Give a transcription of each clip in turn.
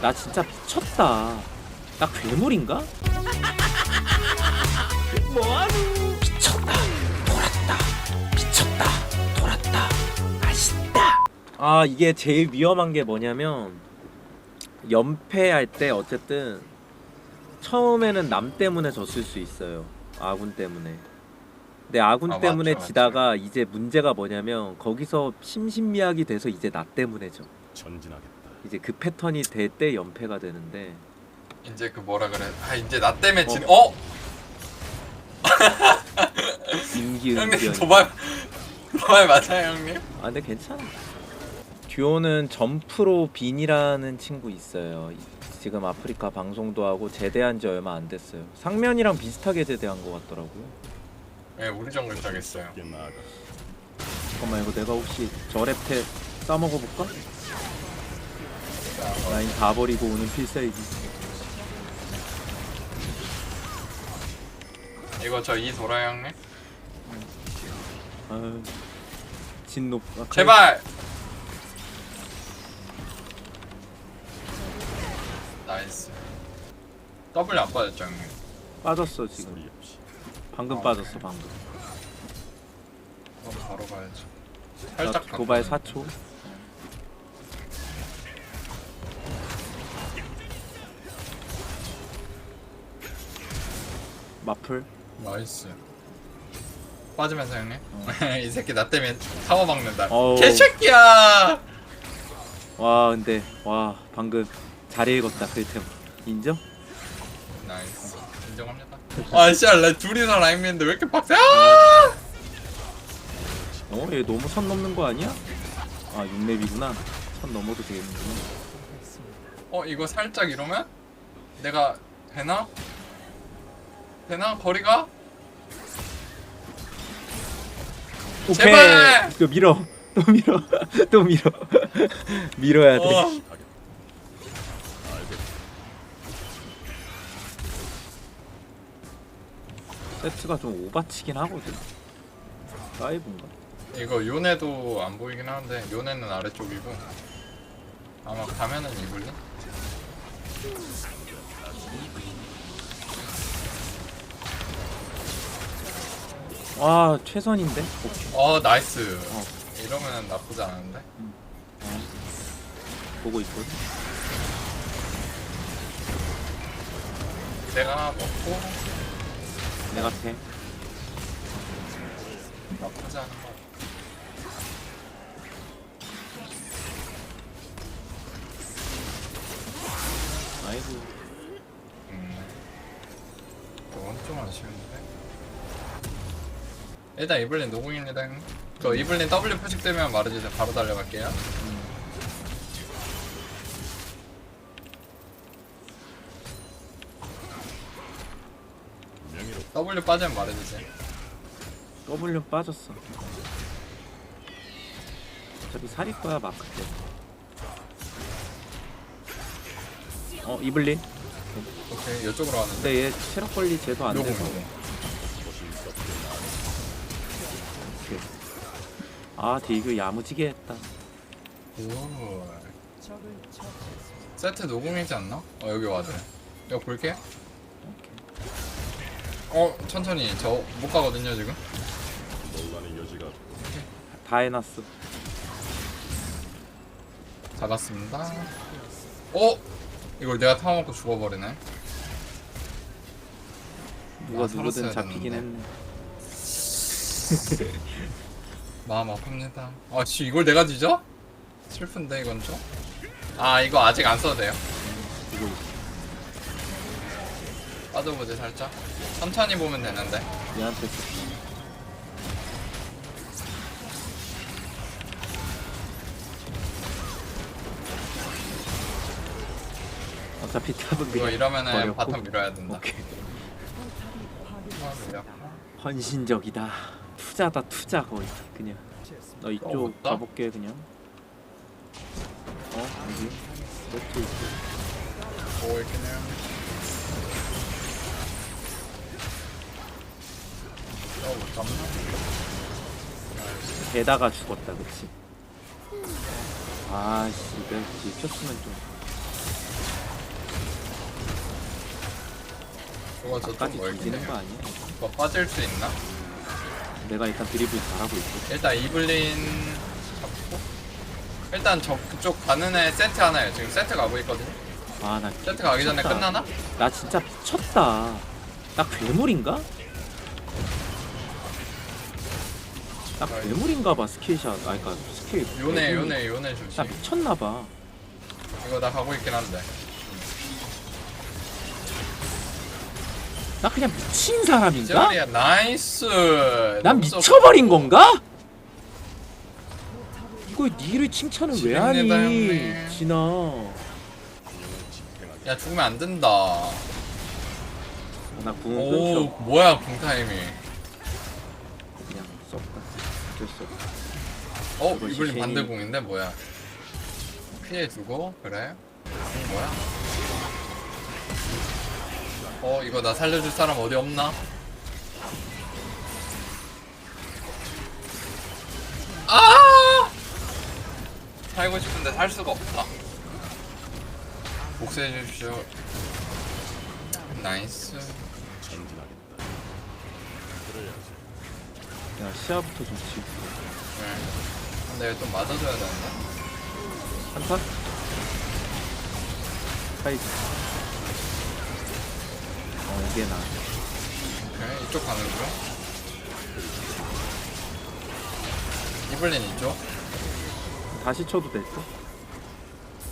나 진짜 미쳤다. 나 괴물인가? 뭐하노? 미쳤다. 돌았다. 미쳤다. 돌았다. 맛있다. 아 이게 제일 위험한 게 뭐냐면 연패할 때 어쨌든 처음에는 남 때문에 졌을 수 있어요. 아군 때문에. 근데 아군 아, 때문에 맞죠, 지다가 이제 문제가 뭐냐면 거기서 심신미약이 돼서 이제 나 때문에 져. 전진하겠다. 이제 그 패턴이 될 때 연패가 되는데 이제 그 뭐라 그래? 아 이제 나 때문에 진. 어? 형님 임기응변. 도발 도발 맞아요 형님? 아 근데 괜찮아. 듀오는 점프로 빈이라는 친구 있어요. 지금 아프리카 방송도 하고 제대한 지 얼마 안 됐어요. 상면이랑 비슷하게 제대한 것 같더라고요. 네 우리 정글 나가. 잠깐만 이거 내가 혹시 저랩테 싸먹어 볼까? 자, 라인 다 버리고 오는 필살기. 이거 저 이 돌아요 형님? 아유 진노. 아, 제발. 나이스. W 안 빠졌죠 형님? 빠졌어 지금. 방금 어. 빠졌어 방금. 어, 바로 가야지. 나 살짝 도발 바꿔. 4초. 마플. 나이스. 빠지면서 형님. 이 새끼 나 때문에 타워 박는다. 어우. 개새끼야. 와 근데 와 방금 잘 읽었다 글템 인정? 나이스. 인정합니다. 아, 씨야, 나 둘이서 라인 미는데 왜 이렇게 빡세? 아! 어? 얘 너무 선 넘는 거 아니야? 아 6렙이구나 선 넘어도 되겠는구나 어, 이거 살짝 이러면 내가 되나? 되나? 거리가? 오케이 제발! 또 밀어 또 밀어 또 밀어 밀어야 돼 어. 세트가 좀 오바치긴 하거든 사이브인가? 이거 요네도 안 보이긴 하는데 요네는 아래쪽이고 아마 가면은 이블린? 와 최선인데? 오케이 어 나이스 어. 이러면은 나쁘지 않은데 어. 보고 있거든 내가 먹고 내가 템 나쁘지 않은 거 아이고 음. 그건 좀 아쉬운데 일단 이블린 노공입니다 형님 저 이블린 W 표식되면 말해주세요. 바로 달려갈게요. 명예로 W 빠지면 말해주세요. W 빠졌어. 어차피 살일 거야 마크 때. 어 이블린? 오케이 이쪽으로 가는데. 근데 얘 체력 관리 제도 안 돼서. 노공 아 대교 야무지게 했다 오. 세트 노공이지 않나? 어 여기 와줘 이거 볼게. 어 천천히 저 못 가거든요 지금 논란의 여지가 다 해놨어 잡았습니다 어? 이걸 내가 타워 먹고 죽어버리네 누가 아, 누구든 살았어야 잡히긴. 했네 마음 아픕니다 아씨 이걸 내가 뒤져? 슬픈데 이건 좀? 아 이거 아직 안 써도 돼요 이거. 빠져보지 살짝 천천히 보면 되는데 얘한테 어차피 탑은 이거 그냥 이러면은 버렸고. 바텀 밀어야 된다 오케이 아. 헌신적이다 투자다 투자 거의 그냥 나 이쪽 어, 없다? 가볼게 그냥 어? 여기 노트 있고 Boy can now. Oh, we're coming up. 대다가 죽었다 그치 아씨 내가 뒤에 쳤으면 좀 Nice. 좋아, 저좀 아까지 뒤지는 거 아니야? 뭐 빠질 수 있나? 내가 일단 드리블 잘하고 있고. 일단 이블린 잡고 일단 저 그쪽 가는 애 세트 하나요. 지금 세트 가고 있거든요. 아나 세트 가기 전에 끝나나? 나 진짜 미쳤다. 나 괴물인가? 나 아이. 괴물인가 봐 스킬샷. 아 그니까 스킬. 요네 괴물이- 요네 요네 나 조심. 미쳤나 봐. 이거 나 가고 있긴 한데. 나 그냥 미친 사람인가? 나이스. 난 너무 미쳐버린 건가? 이거 니를 칭찬을 왜 하니? 형님. 진아. 야 죽으면 안 된다. 나 궁을 오 끊겨. 뭐야 궁타임이. 그냥 썼다. 어쩔 수 없다. 어 이블린 괜히- 반대공인데 뭐야? 피해 주고 그래? 공 뭐야? 어 이거 나 살려줄 사람 어디 없나? 아! 살고 싶은데 살 수가 없다. 복수해 주십시오. 나이스. 야 시야부터 좀 지우고. 네. 근데 좀 맞아줘야 되는데. 한타? 사이즈. 어 이게 나. 오케이 이쪽 중. 이블린 이쪽. 다시 쳐도 됐어?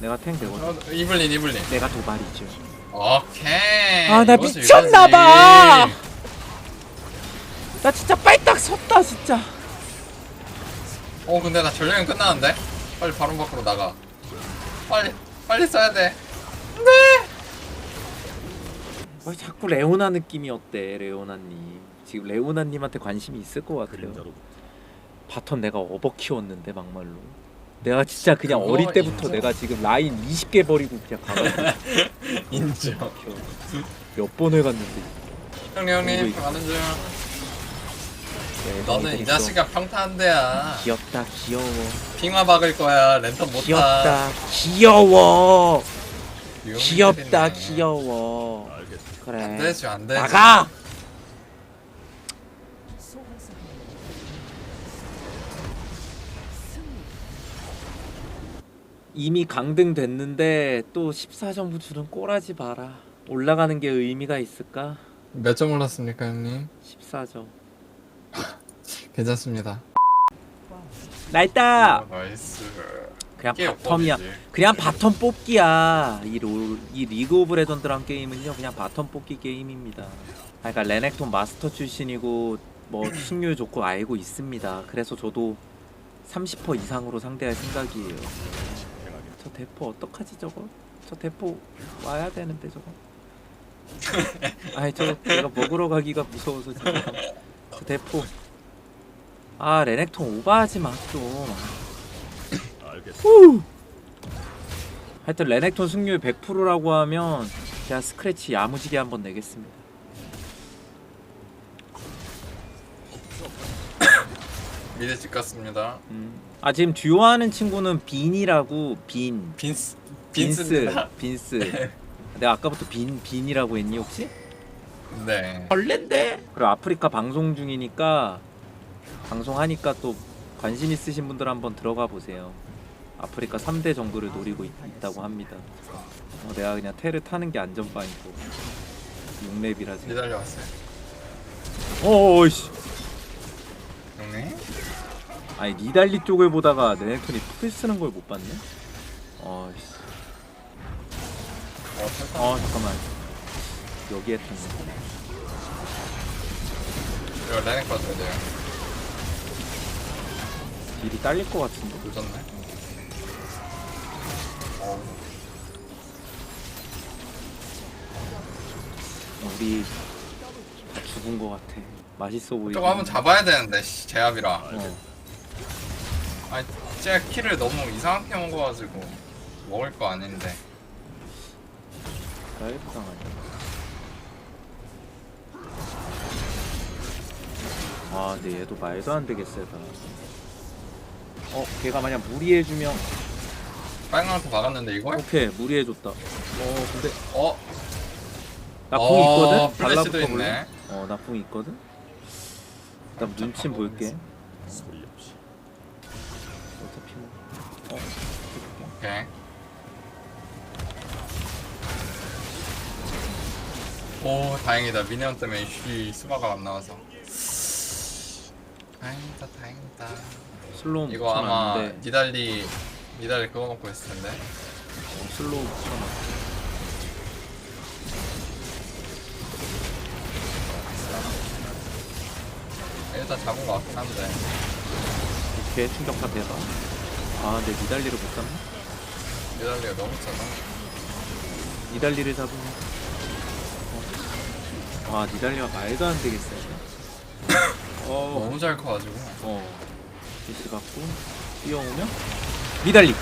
내가 탱 되거든. 어, 이블린 이블린. 내가 도발이죠. 오케이. 아, 나 미쳤나봐! 나 진짜 빨딱 섰다 진짜. 어 근데 나 전령이 끝나는데? 빨리 바론 밖으로 나가. 빨리 빨리 써야 돼. 왜 자꾸 레오나 느낌이 어때 레오나님? 지금 레오나님한테 관심이 있을 것 같아요. 그림자로 바텀 내가 업어 키웠는데 막말로. 내가 진짜 그냥 그거 어릴 때부터 인정. 내가 지금 라인 20개 버리고 그냥 가가지고 인정. 몇 번을 갔는데. 형님 형님 가는 중. 네, 너는 이 자식아 평타한 대야. 귀엽다 귀여워. 핑화 박을 거야. 랜턴 못 타. 귀엽다 귀여워. 귀엽다. 귀여워. 그래. 안 되지 안 되지. 나가. 이미 강등 됐는데 또 14점 주는 꼬라지 마라. 올라가는 게 의미가 있을까? 몇 점 올랐습니까 형님? 14점. 괜찮습니다. 날다. 나이스. 그냥 바텀이야. 그냥 바텀 뽑기야. 이, 롤, 이 리그 오브 레전드란 게임은요, 그냥 바텀 뽑기 게임입니다. 아, 그러니까 레넥톤 마스터 출신이고 뭐 승률 좋고 알고 있습니다. 그래서 저도 30% 이상으로 상대할 생각이에요. 저 대포 어떡하지 저거? 저 대포 와야 되는데 저거. 아니 저 내가 먹으러 가기가 무서워서 지금. 저 대포. 아 레넥톤 오버하지 마 좀. 후! 하여튼 레넥톤 승률 100%라고 하면 제가 스크래치 야무지게 한번 내겠습니다. 미드 집 갔습니다. 음. 아 지금 듀오 하는 친구는 빈이라고 빈 빈스 빈스 빈스입니다. 빈스. 내가 아까부터 빈 빈이라고 했니 혹시? 네. 벌레인데. 그리고 아프리카 방송 중이니까 방송하니까 또 관심 있으신 분들 한번 들어가 보세요. 아프리카 3대 정글을 노리고 있, 다고 합니다. 어, 내가 그냥 테를 타는 게 안전빵이고 6렙이라지. 기다려 왔어요. 어이씨. 형님. 아니 니달리 쪽을 보다가 레넥톤이 풀 쓰는 걸 못 봤네. 어이씨. 어, 세상. 어 잠깐만. 여기에 탔네. 이거 레넥 받아야 돼요. 딜이 딸릴 것 같은데. 늦었네. 어, 우리 다 죽은 것 같아. 맛있어 보이고. 저거 한번 잡아야 되는데 씨, 제압이라. 어. 아니 제가 키를 너무 이상하게 먹어가지고 먹을 거 아닌데. 다이브 당하네. 아, 근데 얘도 말도 안 되게 세다. 어, 걔가 만약 무리해주면 빨간한테 막았는데 이걸? 오케이 무리해줬다. 어, 근데 어? 나궁 어, 있거든. 플래시도 달라붙어 볼래? 있네. 어, 나궁 있거든. 나 눈치 볼게. 소리 없이 어차피 뭐. 어, 오케이. 오 다행이다 미니언 때문에 슈 수바가 안 나와서 다행이다 다행이다 슬로우 이거 아마 붙여놨는데 니달리 니달리 그거 먹고 있을 텐데 어, 슬로우 붙여놨. 일단 잡은 거 같긴 한데 이렇게 충격파 대박. 아, 근데 니달리를 못 잡네. 니달리가 너무 짜다 니달리를 잡으면. 어. 아, 니달리가 말도 안 되겠어요. 어, 너무 잘 커가지고 어. 디스 갖고 뛰어오면 니달리.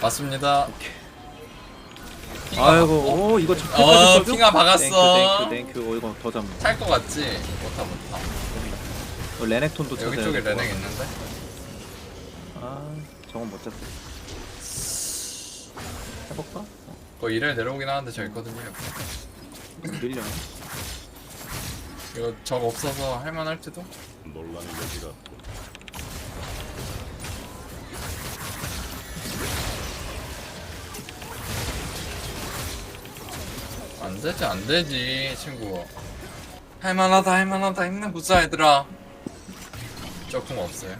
맞습니다. 핑가 아이고. 오, 이거 어 적대까지 써줘? 핑아 박았어 땡큐, 땡큐, 땡큐. 어, 이거 더 잡네. 찰거 같지? 못하 못하 어, 레넥톤도 찾아야 여기 쪽에 레넥. 있는데 아, 저건 못 잡겠어. 해볼까? 어, 뭐 이래 내려오긴 하는데 저 있거든요 밀려. 이거 적 없어서 할만할지도? 논란의 여지가 안 되지 안 되지 친구 할만하다 할만하다 힘내보자 얘들아 조금 없어요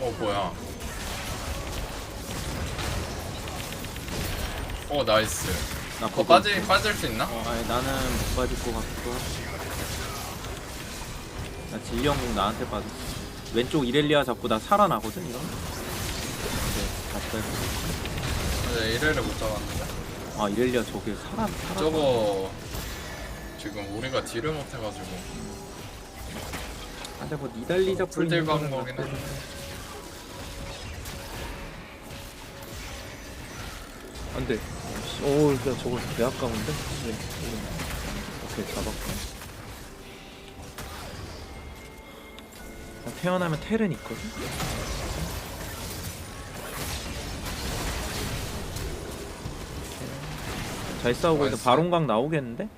어 뭐야 어 나이스 나어 거기 빠질. 빠질 수 있나? 어, 아니 나는 못 빠질 것 같고. 나 진리영국 나한테 빠졌어. 왼쪽 이렐리아 잡고 나 살아나거든 이런. 네, 다시 빼고. 맞아 이래를 못 잡았는데 아 이렐리아 저게 살아 살아. 저거 지금 우리가 딜을 못해가지고 아, 근데 뭐 니달리 잡고 풀딜 있는 거는 방법이긴 나쁘지. 한데 안돼. 오, 야 저거 개 아까운데? 네. 오케이 잡았고. 나 태어나면 텔은 있거든. 잘 싸우고 나이스. 바론강 나오겠는데?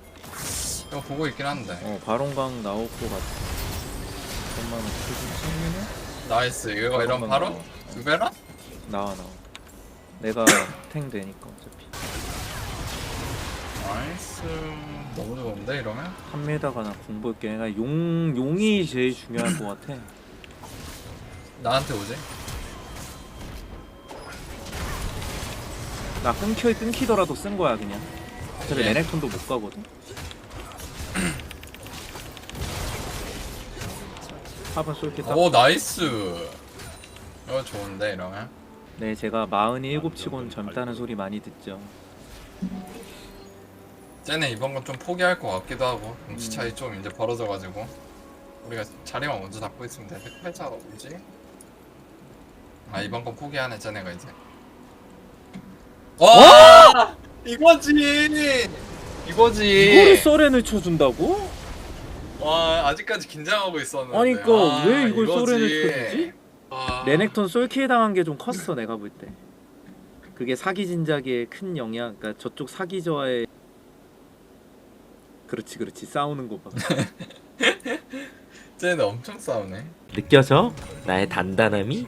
이거 보고 있긴 한데 어 바론강 나올 것 같아. 잠깐만 좀 챙기냐? 나이스 이거 이런 바로. 두 배라? 나와 나와. 내가 탱 되니까 어차피. 나이스 너무 좋은데 이러면? 3m가 나 공부할게. 내가 용 용이 제일 중요한 것 같아. 나한테 오지? 나 끊겨 끊기더라도 쓴 거야 그냥. 어차피 예. 레넥톤도 못 가거든. 탑은 쏠게 딱. 오 나이스 이거 좋은데 이러면? 네 제가 47 치곤 젊다는 소리 많이 듣죠. 쟤네 이번 건 좀 포기할 것 같기도 하고 눈치 음. 차이 좀 이제 벌어져가지고 우리가 자리만 먼저 잡고 있으면 돼 패자가 오지? 아 이번 건 포기하네 쟤네가 이제 와! 이거지! 이거지! 이거를 썰렌을 쳐준다고? 와 아직까지 긴장하고 있었는데 아니, 그러니까 아, 왜 이걸 이거지. 소렌을 쳐주지? 와. 레넥톤 솔킬 당한 게 좀 컸어 내가 볼 때. 그게 사기 진작에 큰 영향. 그러니까 저쪽 사기저하의 그렇지 그렇지 싸우는 거 봐. 쟤네 엄청 싸우네 느껴져? 나의 단단함이?